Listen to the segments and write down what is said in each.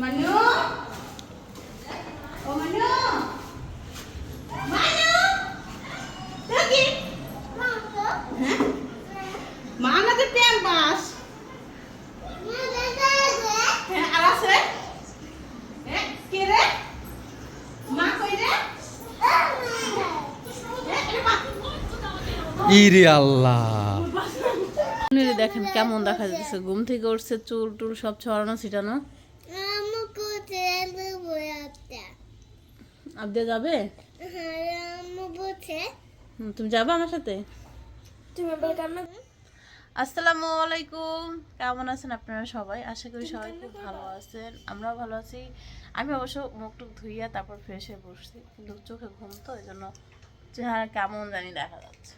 মানু মানু মানু হ্যাঁ মা না তো প্যাম বাস হ্যাঁ আর আছে হ্যাঁ কে রে মা কই রে হ্যাঁ, এ মা ইরে আল্লাহ দেখেন কেমন দেখা যাচ্ছে। ঘুম থেকে উঠছে চুল টুল সব ছড়ানো ছিটানো। আবদে যাবে? হুম, তুমি যাবে আমার সাথে? তুমি বলে কেন আসসালামু আলাইকুম। কেমন আছেন আপনারা সবাই? আশা করি সবাই খুব ভালো আছেন আমরাও ভালো আছি। আমি অবশ্য মুখ টুক ধুইয়া তারপর ফ্রেশ হয়ে বসছি কিন্তু চোখে ঘুম তো এই জন্য চেহারা কেমন জানি দেখা যাচ্ছে।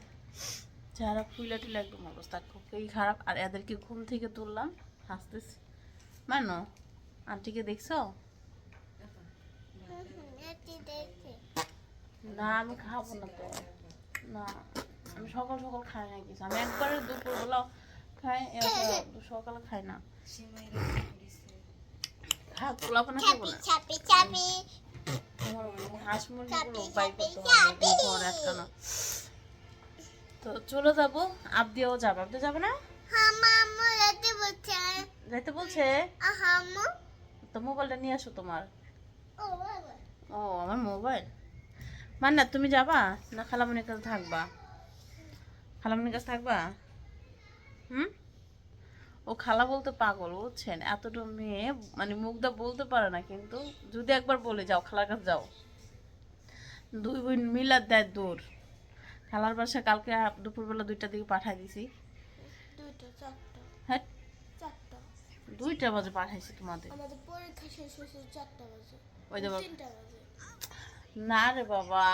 চেহারা ফুলে টুলে একদম অবস্থা খুবই খারাপ। আর এদেরকে ঘুম থেকে তুললাম হাসতেছি। মানো আন্টিকে দেখছ? না আমি খাব না তো। না আমি সকাল সকাল খাই না কিছু। আমি একবারে দুপুরবেলা খাই সকালে খাই না। খাব তোমার হাঁস মুরগিগুলো বাই করতে হবে ঘর আটকানো তো চলে যাব আবদিও যাবে। যাবে না? এটি যাইতে বলছে। তো মোবাইলটা নিয়ে আসো তোমার। ও আমার মোবাইল। মান্না তুমি যাবা? না খালামনির কাছে থাকবা? খালামনির কাছে থাকবা? হুম? ও খালা বলতে পাগল বুঝছেন? এতটা মেয়ে মানে মুখটা বলতে পারে না কিন্তু যদি একবার বলে যাও খালার কাছে যাও। দুই বোন মিলার দেয় দূর। খালার বাসা কালকে দুপুরবেলা দুইটার দিকে পাঠাই দিছি। হ্যাঁ? দুইটা বাজে পাঠাইছি তোমাদের। আমাদের পরীক্ষা শেষ হয়েছে চারটা বাজে। ওই বাজে না রে বাবা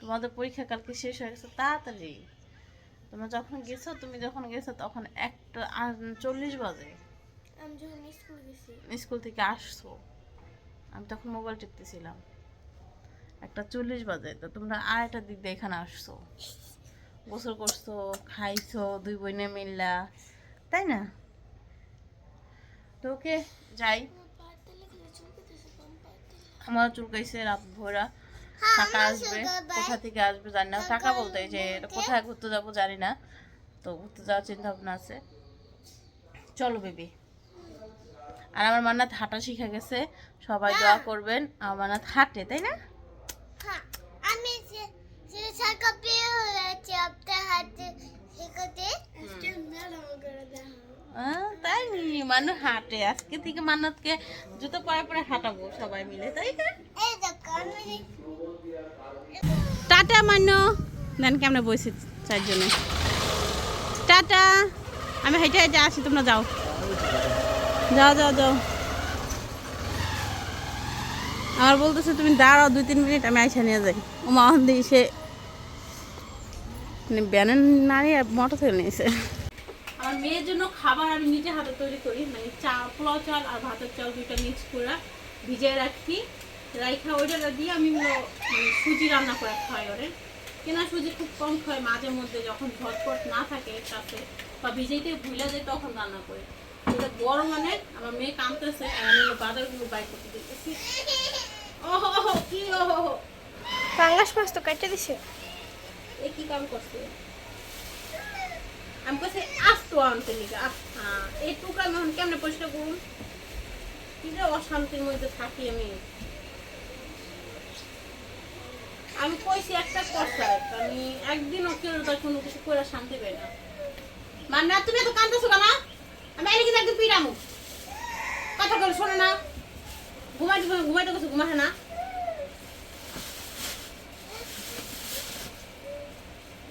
তোমাদের পরীক্ষা কালকে শেষ হয়ে গেছে তাড়াতাড়ি। তোমরা যখন গেছো তুমি যখন গেছো তখন একটা চল্লিশ বাজে। আমি যখন স্কুল গেছি। স্কুল থেকে আসছো আমি তখন মোবাইল টিপতেছিলাম। একটা চল্লিশ বাজে তো তোমরা আড়াইটার দিক দিয়ে এখানে আসছো। গোসল করছ খাইছো দুই বোনে মিললা তাই না? তো ওকে যাই। আমার চুলকাইছে রাত ভোরা। টাকা আসবে কোথা থেকে আসবে জানি না। টাকা বলতে যে কোথায় ঘুরতে যাব জানি না। তো ঘুরতে যাওয়ার চিন্তা ভাবনা আছে। চলো বেবি। আর আমার মান্নাত হাঁটা শিখে গেছে। সবাই দোয়া করবেন। আমার মান্নাত হাঁটে তাই না? হ্যাঁ আমি যে যে সাকা পেয়ে হয়েছে আপনার হাতে শেখাতে ম্যাডাম করে দেখা আহ, তাই নি মানুষ হাঁটে। আজকে থেকে মান্নাতকে জুতো পরে পরে হাঁটাবো সবাই মিলে তাই না? টাটা মান্য দেন কেমনে বসে চারজনে। টাটা। আমি হেঁটে হেঁটে আসি তোমরা যাও। যাও যাও যাও। আমার বলতেছে তুমি দাঁড়াও দুই তিন মিনিট আমি আইসা নিয়ে যাই। ও মা দিয়ে সে মানে ব্যানের নারী আর মোটর থেকে নিয়েছে। আমার মেয়ের জন্য খাবার আমি নিজে হাতে তৈরি করি মানে চা পোলাও চাল আর ভাতের চাল দুইটা মিক্স করে ভিজিয়ে রাখি। রাইখা ওইটা দিয়ে আমি মানে সুজি রান্না করে খাই ওরে। কেনা সুজি খুব কম খায় মাঝে মধ্যে যখন ঝটপট না থাকে তাতে বা ভিজাইতে ভুলে যায় তখন রান্না করি। এটা বড় মানে আমার মেয়ে কাঁদতেছে আর আমি বাজারগুলো বাই করতে দিতেছি ওহো কি ওহো। পাঙ্গাস মাছ তো কেটে দিছে। এ কি কাম করছে? আমি কাছে আস্ত আনতে লিখে এই টুকরা আমি এখন কেমনে পরিষ্কার করুন কি যে অশান্তির মধ্যে থাকি আমি। আমি কইছি একটা কথা, আমি একদিনও কেউ তার কোনো কিছু করে শান্তি পাই না। মানে তুমি তো কান্দছো কেন? আমি এনে কিন্তু একদিন পিরামু কথা করে শোনো না। ঘুমাইতে ঘুমাইতে গেছো ঘুমাহে না।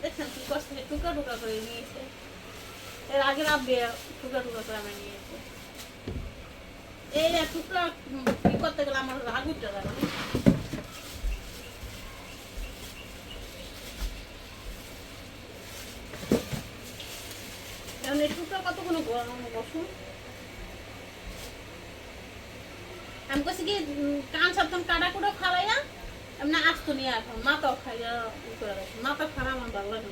দেখছেন কি করছে টুকরা টুকরা করে নিয়েছে এর আগে টুকরা টুকরা করে এই টুকরা কি করতে গেলে আমার? রাগ উঠতে আমি কি কান এমনি এখন মাথাও খাইয়া মাথা খারাপ আমার ভালো লাগে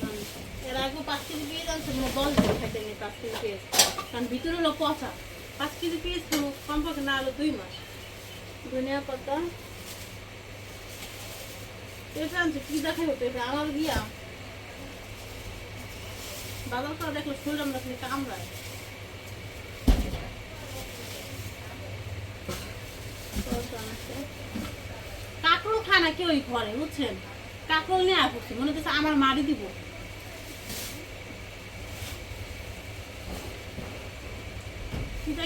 এর আগে পাঁচ কেজি পেঁয়াজ আনছে মানে দশ দিন খাইতে নেই পাঁচ কেজি পেঁয়াজ। কারণ ভিতরে হলো পচা। পাঁচ কেজি পেঁয়াজ কোনো কমপক্ষে না হলো দুই মাস। ধনিয়া পাতা। পেঁপে আনছে, কি দেখাবো পেঁপে? আমার গিয়া বাজার করে দেখল শরীর আমরা খালি কামড়ায়। কাকড়ও খায় না কেউই করে বুঝছেন? কাকড় নিয়ে আসছে, মনে হচ্ছে আমার মারি দিব কিটা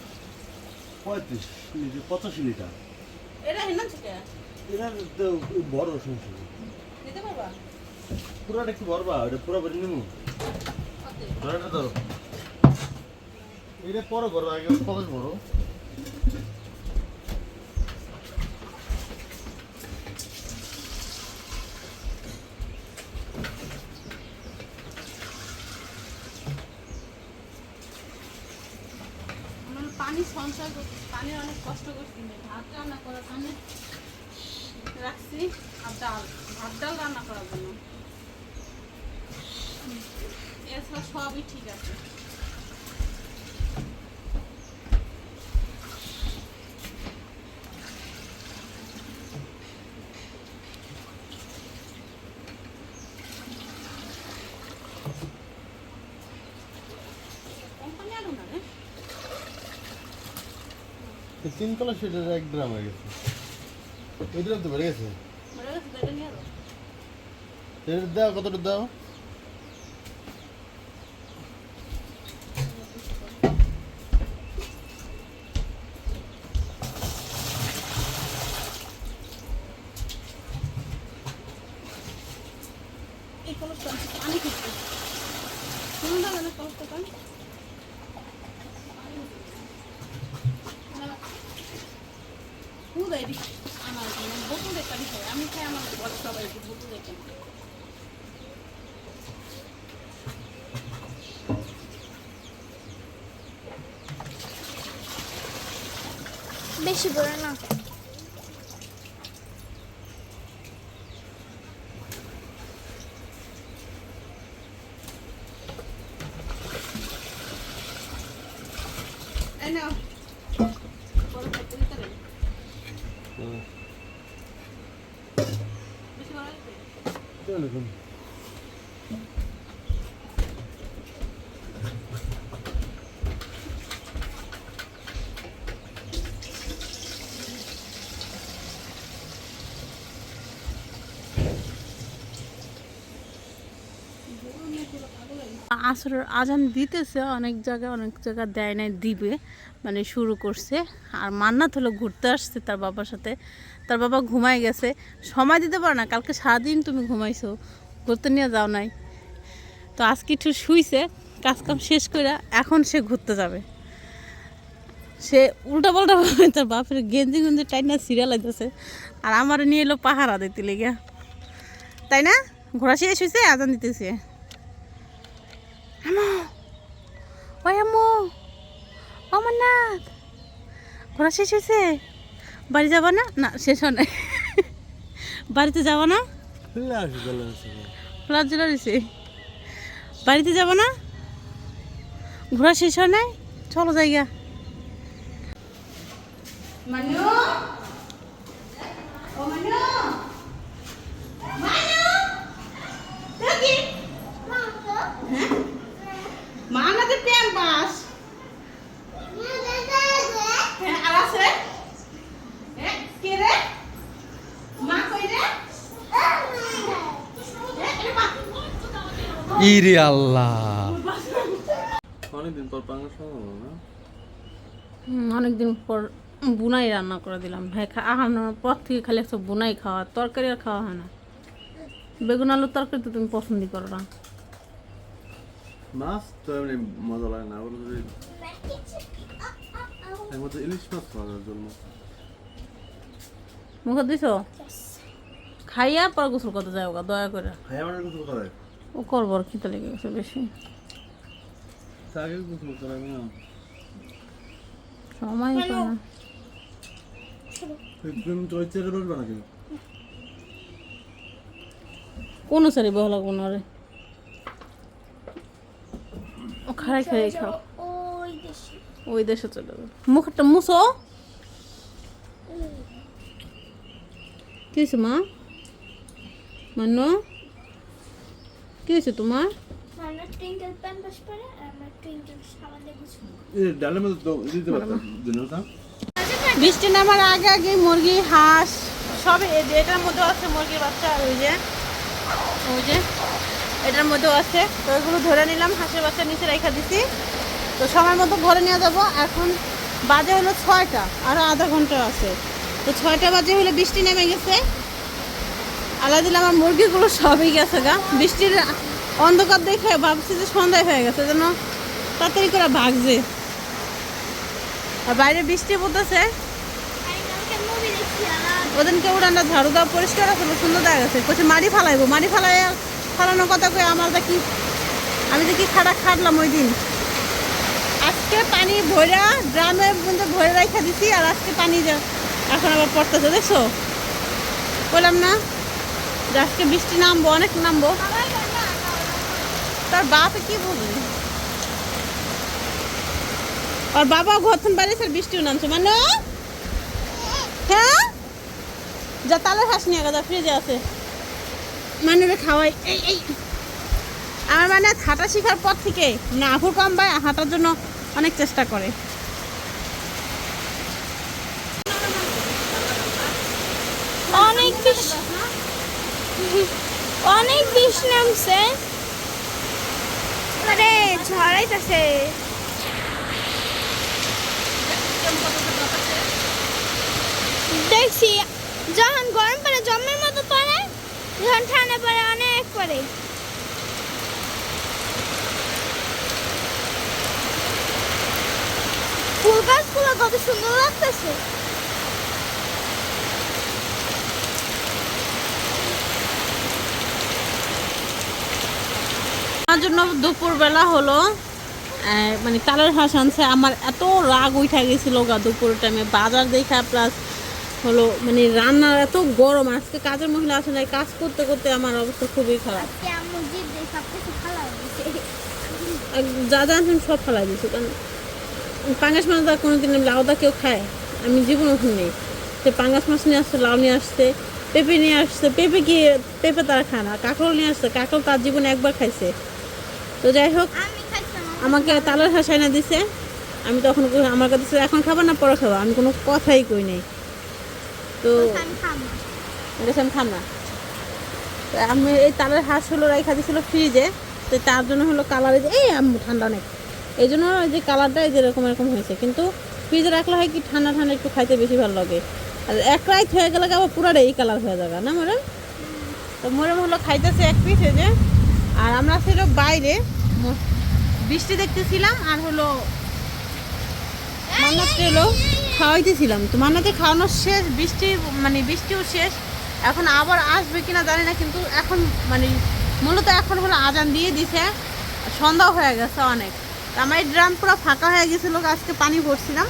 পঁয়ত্রিশ লিটার পঁচাশি লিটার এটা হেনা থেকে? এটা তো বড় সংসার। নিতে পারবা? পুরাটা একটু ভরবা এটা পুরো ভরে নিমু। পুরাটা তো এটা পরে ভরবা আগে কবে বড় পানি সঞ্চয় করছি, পানির অনেক কষ্ট করছি ভাত রান্না করার জন্য রাখছি আর ডাল, ভাত ডাল রান্না করার জন্য। এছাড়া সবই ঠিক আছে। তিন কলেজ সেটা এক ড্রাম হয়ে গেছে। ওই ড্রাম তো বেড়ে গেছে। মরে গেছে দেখে নিয়ে যাও। এটা দাও কতটা দাও এই কলসটা পানি খেতে শুনুন না মানে কলসটা পানি খুব এদিক আমার বোতল একটা খাই আমি খাই আমার ঘর সবাইকে বোতল বেশি বড় না এই নাও বড় খাইতে দিতে রে বেশি বড় হয়েছে চলো এখন আসরের আজান দিতেছে, অনেক জায়গায় অনেক জায়গা দেয় নাই, দিবে মানে শুরু করছে। আর মান্নাত হলো ঘুরতে আসছে তার বাবার সাথে। তার বাবা ঘুমায় গেছে। সময় দিতে পারে না, কালকে সারাদিন তুমি ঘুমাইছো। ঘুরতে নিয়ে যাও নাই। তো আজকে একটু শুইছে, কাজকাম শেষ করে এখন সে ঘুরতে যাবে। সে উল্টা পাল্টা ভাবে তার বাপের গেঞ্জি গেঞ্জি টাইনা সিরিয়াল আইতেছে। আর আমার নিয়ে এলো পাহারা দিতে লেগে তাই না? ঘোরা শেষ হয়েছে আজান দিতেছে। অমরনাথ ঘোরা শেষ হয়েছে বাড়ি যাবা না? না, শেষ হয় বাড়িতে যাবা না? ফ্লাট জেলা রয়েছে বাড়িতে যাব না? ঘোরা শেষ হয় নাই? চলো জায়গা মানু? ও মানু মানু? ইরে আল্লাহ। অনেকদিন পর পাঙ্গাস না? অনেকদিন পর বুনাই রান্না করে দিলাম। হ্যাঁ, ভাই আহানোর পর থেকে খালি সব বুনাই খাওয়া তরকারি আর খাওয়া হয় না। বেগুন আলুর তরকারি তো তুমি পছন্দই করো না। মাছ তো এমনি মজা লাগে না ওগুলো ইলিশ মাছ খাওয়ার জন্য। মুখে দিছ? খাইয়া পর গোসল করতে যাওগা দয়া করে। খাইয়া মানে গোসল করে ও করব আর খিদে লেগে গেছে বেশি। সময় পায় না। কোনো সারি বহলা কোনো রে। ও খারাই খারাই খাও। ওই দেশে। চলে যাবে। মুখটা মুছো। কি মা? কি হয়েছে তোমার? বৃষ্টি নামার আগে আগে মুরগি হাঁস সব এটার মধ্যেও আছে মুরগির বাচ্চা ওই যে ওই যে এটার মধ্যেও আছে। তো এগুলো ধরে নিলাম হাঁসের বাচ্চা নিচে রেখে দিছি। তো সময় মতো ঘরে নিয়ে যাব। এখন বাজে হলো ছয়টা আরও আধা ঘণ্টা আছে। তো ছয়টা বাজে হলে বৃষ্টি নেমে গেছে। আলাদা দিলে আমার মুরগিগুলো সবই গেছে গা। বৃষ্টির অন্ধকার দেখে ভাবছি যে সন্ধ্যায় হয়ে গেছে, যেন তাড়াতাড়ি করে ভাগছে। আর বাইরে বৃষ্টি পড়তেছে। ওদিনকে উড়ানটা ঝাড়ু দেওয়া পরিষ্কার আছে সুন্দর দেখা গেছে। কচ্ছে মাটি ফালাইবো মাটি ফালাই ফালানোর কথা কই আমার কি আমি যে কি খাটা খাটলাম ওই দিন। আজকে পানি ভরা ড্রামের মধ্যে ভরে রাখা দিছি, আর আজকে পানি যা- এখন আবার পড়তেছে, দেখছ? বললাম না আজকে বৃষ্টি নামবো, অনেক নামবো। তার বাপে কি বলবে? আর বাবা ঘর থেকে বাইরে স্যার বৃষ্টিও নামছে। মানে? হ্যাঁ? যা তালের হাঁস নিয়ে গেছে, ফ্রিজে আছে। মানুষের খাওয়াই, এই এই। আমার মানে হাঁটা শেখার পর থেকে না আফুর কম পায় হাঁটার জন্য অনেক চেষ্টা করে। অনেক বিষ অনেক বিষ নামছে। আরে ঝড়াইতেছে। দেখছি যখন গরম পড়ে জমের মতো পড়ে যখন ঠান্ডা পড়ে অনেক পড়ে। ফুল গাছগুলো কত সুন্দর লাগতেছে। জন্য দুপুরবেলা হলো মানে তালের হাঁস আনছে। আমার এত রাগ উঠা গেছিল গা দুপুরের টাইমে বাজার দেখা প্লাস হলো মানে রান্নার এত গরম। আজকে কাজের মহিলা আসে নাই কাজ করতে করতে আমার অবস্থা খুবই খারাপ। আর যা যা আনছেন সব ফেলাই দিয়েছি কারণ পাঙ্গাস মাছ দা কোনো দিন লাউদা কেউ খায়। আমি জীবনও নেই। সে পাঙ্গাস মাছ নিয়ে আসছে লাউ নিয়ে আসছে পেঁপে নিয়ে আসছে। পেঁপে কি পেঁপে তারা খায় না। কাঁকরোল নিয়ে আসছে। কাঁকরোল তার জীবনে একবার খাইছে। তো যাই হোক, আমাকে তালের হাঁস না দিছে। আমি তখন আমার কাছে এখন খাবার না পরে খাব আমি কোনো কথাই কই নাই। তো আমি গেছে আমি খাম না। তো আমি এই তালের হাঁস হলো রাইখা দিছিল ফ্রিজে, তো তার জন্য হলো কালার এই আম্মু, ঠান্ডা অনেক। এই জন্য যে কালারটা এই যে এরকম এরকম হয়েছে। কিন্তু ফ্রিজে রাখলে হয় কি, ঠান্ডা ঠান্ডা একটু খাইতে বেশি ভালো লাগে। আর এক রাইত হয়ে গেলে আবার পুরাটা এই কালার হয়ে যাবে, না মরে তো মরে হলো খাইতেছে এক পিস এই যে। আর আমরা ছিল বাইরে। বৃষ্টি দেখতেছিলাম আর হলো মান্নাতকে হলো খাওয়াইতেছিলাম। তো মান্নাতে খাওয়ানো শেষ, বৃষ্টি মানে বৃষ্টিও শেষ। এখন আবার আসবে কিনা জানি না, কিন্তু এখন মানে মূলত এখন হলো আজান দিয়ে দিছে। সন্ধ্যা হয়ে গেছে অনেক। আমার এই ড্রাম পুরো ফাঁকা হয়ে গেছিল, আজকে পানি ভরছিলাম।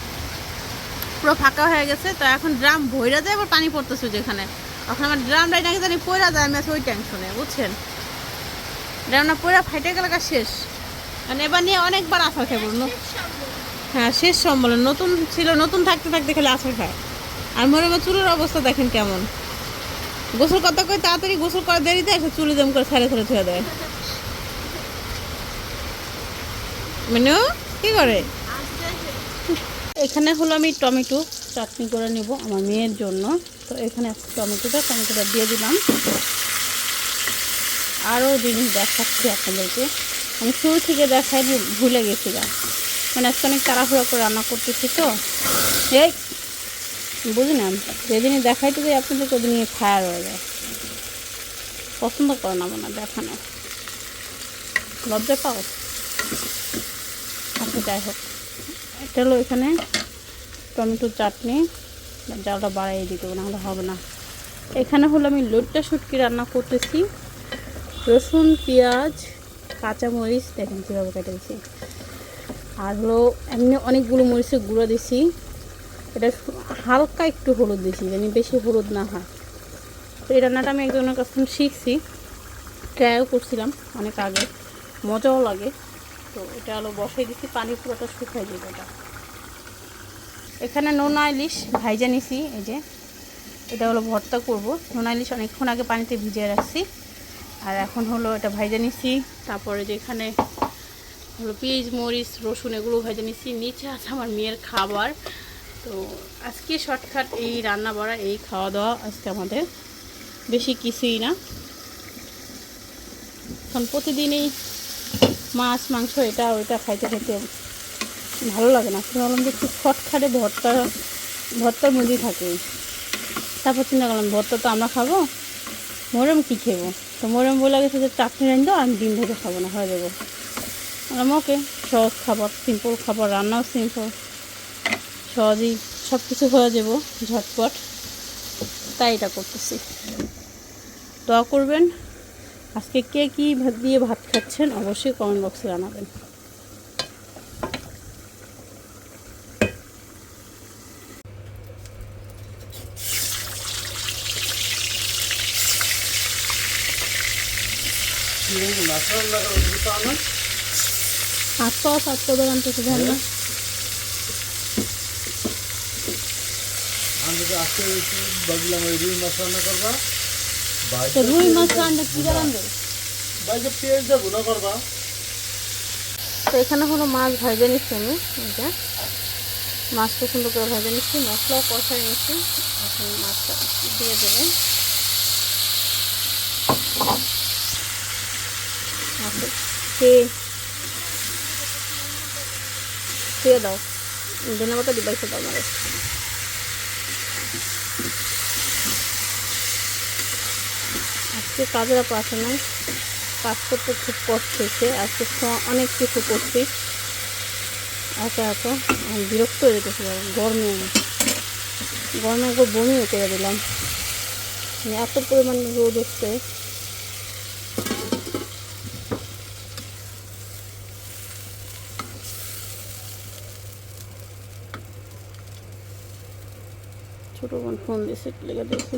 পুরো ফাঁকা হয়ে গেছে, তো এখন ড্রাম ভইরা যায়, আবার পানি পড়তেছে যেখানে। এখন আমার ড্রামটাই নাকি জানি পড়া যায়, আমি ওই টেনশনে বুঝছেন? ড্রামটা পড়া ফাইটে গেলে শেষ। মানে এবার নিয়ে অনেকবার আশা খেয়ে পড়ল হ্যাঁ শেষ সম্বলন নতুন ছিল, নতুন থাকতে থাকতে খালি আশা খায়। আর মনে হয় চুলের অবস্থা দেখেন কেমন। গোসল কত করে তাড়াতাড়ি গোসল করে দেরিতে এসে চুলে জম করে ছেড়ে ছেড়ে ছুঁয়ে দেয়। মেনু, কি করে? এখানে হলো আমি টমেটো চাটনি করে নেব আমার মেয়ের জন্য। তো এখানে টমেটোটা টমেটোটা দিয়ে দিলাম। আরও জিনিস দেখাচ্ছি আপনাদেরকে। আমি শুরু থেকে দেখাই ভুলে গেছিলাম। মানে আজকে অনেক তাড়াহুড়া করে রান্না করতেছি তো। এই বুঝি না যেদিনই দেখাইতে যাই আপনাদেরকে ওদিন খায়া রয়ে যায়। পছন্দ করে না মনে দেখানো। লজ্জা পাও? আচ্ছা যাই হোক। এটা হলো এখানে টমেটো চাটনি। জালটা বাড়াই দিতে হবে, নাহলে হবে না। এখানে হলো আমি লোটটা শুটকি রান্না করতেছি। রসুন, পেঁয়াজ, কাঁচামরিচ, দেখেন কীভাবে কেটে দিছি। আর হলো এমনি অনেকগুলো মরিচের গুঁড়ো দিছি। এটা হালকা একটু হলুদ দিছি জানি বেশি হলুদ না হয়। তো এই রান্নাটা আমি একজনের কাছ থেকে শিখছি। ট্রাইও করছিলাম অনেক আগে, মজাও লাগে। তো এটা হলো বসাই দিছি, পানি পুরোটা শুকাই দিব এটা। এখানে নোনা ইলিশ ভাইজা নিছি, এই যে। এটা হলো ভর্তা করব। নোনা ইলিশ অনেকক্ষণ আগে পানিতে ভিজিয়ে রাখছি। আর এখন হলো এটা ভাইজা নিছি। তারপরে যে এখানে হলো পেঁয়াজ, মরিচ, রসুন, এগুলো ভেজে নিচ্ছি নিচে আছে আমার মেয়ের খাবার। তো আজকে শর্টকাট এই রান্না বাড়া, এই খাওয়া দাওয়া আজকে আমাদের। বেশি কিছুই না। এখন প্রতিদিনই মাছ, মাংস এটা, ওইটা খাইতে খেতে ভালো লাগে না। তুমি বললাম যে একটু শর্টকাটে ভর্তা, ভর্তার মধ্যেই থাকে। তারপর চিন্তা করলাম, ভর্তা তো আমরা খাব, মোরম কী খেবো? তো মরম বলে গেছে যে চাটনি রান দাও, আমি ডিম ভেজে খাব না, হয়ে যাব। বললাম ওকে সহজ খাবার সিম্পল খাবার, রান্নাও সিম্পল সহজেই সব কিছু হয়ে যাব, ঝটপট। তাই এটা করতেছি। দোয়া করবেন, আজকে কে কী দিয়ে ভাত খাচ্ছেন অবশ্যই কমেন্ট বক্সে জানাবেন। না রুই মাছ রান্না কী রান্না বাইকে পেঁয়াজ ভুনা করবা তো এখানে হলো মাছ ভাজে নিচ্ছি আমি, এই মাছটা সুন্দর করে ভাজে নিচ্ছি, মশলাও কষাই নিচ্ছি। এখন মাছটা দিয়ে দেবে আচ্ছা কে কে দাও। ধনে পাতা দিবাইছে দাও মানে আজকে কাজের পাশে নাই কাজ করতে খুব কষ্ট হয়েছে আজকে অনেক কিছু করছি। একা একা। বিরক্ত হয়ে যেতেছি গরমে গরমে একবার বমিও করে দিলাম। মানে এত পরিমাণে রোদ হচ্ছে ছোটো বোন ফোন দিয়েছে লেগে দেখি